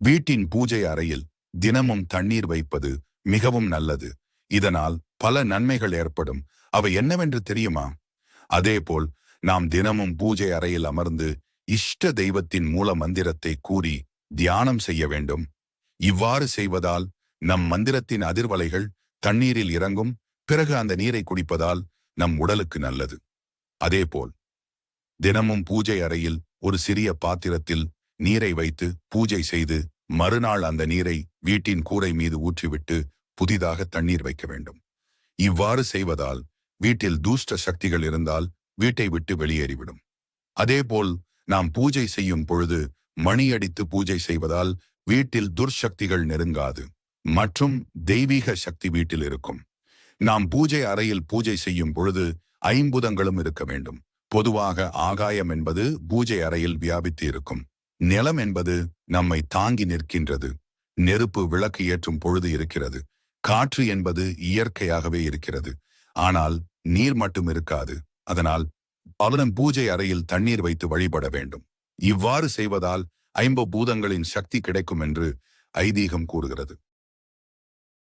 வீட்டின் பூஜை அறையில் தினமும் தண்ணீர் வைப்பது மிகவும் நல்லது. இதனால் பல நன்மைகள் ஏற்படும். அவை என்னவென்று தெரியுமா? அதேபோல் நாம் தினமும் பூஜை அறையில் அமர்ந்து இஷ்ட தெய்வத்தின் மூல மந்திரத்தை கூறி தியானம் செய்ய வேண்டும். இவ்வாறு செய்வதால் நம் மந்திரத்தின் அதிர்வலைகள் தண்ணீரில் இறங்கும். பிறகு அந்த நீரை குடிப்பதால் நம் உடலுக்கு நல்லது. அதேபோல் தினமும் பூஜை அறையில் ஒரு சிறிய பாத்திரத்தில் நீரை வைத்து பூஜை செய்து மறுநாள் அந்த நீரை வீட்டின் கூரை மீது ஊற்றிவிட்டு புதிதாக தண்ணீர் வைக்க வேண்டும். இவ்வாறு செய்வதால் வீட்டில் தூஷ்ட சக்திகள் இருந்தால் வீட்டை விட்டு வெளியேறிவிடும். அதேபோல் நாம் பூஜை செய்யும் பொழுது மணியடித்து பூஜை செய்வதால் வீட்டில் துர்சக்திகள் நெருங்காது மற்றும் தெய்வீக சக்தி வீட்டில் இருக்கும். நாம் பூஜை அறையில் பூஜை செய்யும் பொழுது ஐம்புதங்களும் இருக்க வேண்டும். பொதுவாக ஆகாயம் என்பது பூஜை அறையில் வியாபித்து இருக்கும். நிலம் என்பது நம்மை தாங்கி நிற்கின்றது. நெருப்பு விளக்கு ஏற்றும் பொழுது இருக்கிறது. காற்று என்பது இயற்கையாகவே இருக்கிறது. ஆனால் நீர் மட்டும் இருக்காது. அதனால் பலரும் பூஜை அறையில் தண்ணீர் வைத்து வழிபட வேண்டும். இவ்வாறு செய்வதால் ஐம்ப பூதங்களின் சக்தி கிடைக்கும் என்று ஐதீகம் கூறுகிறது.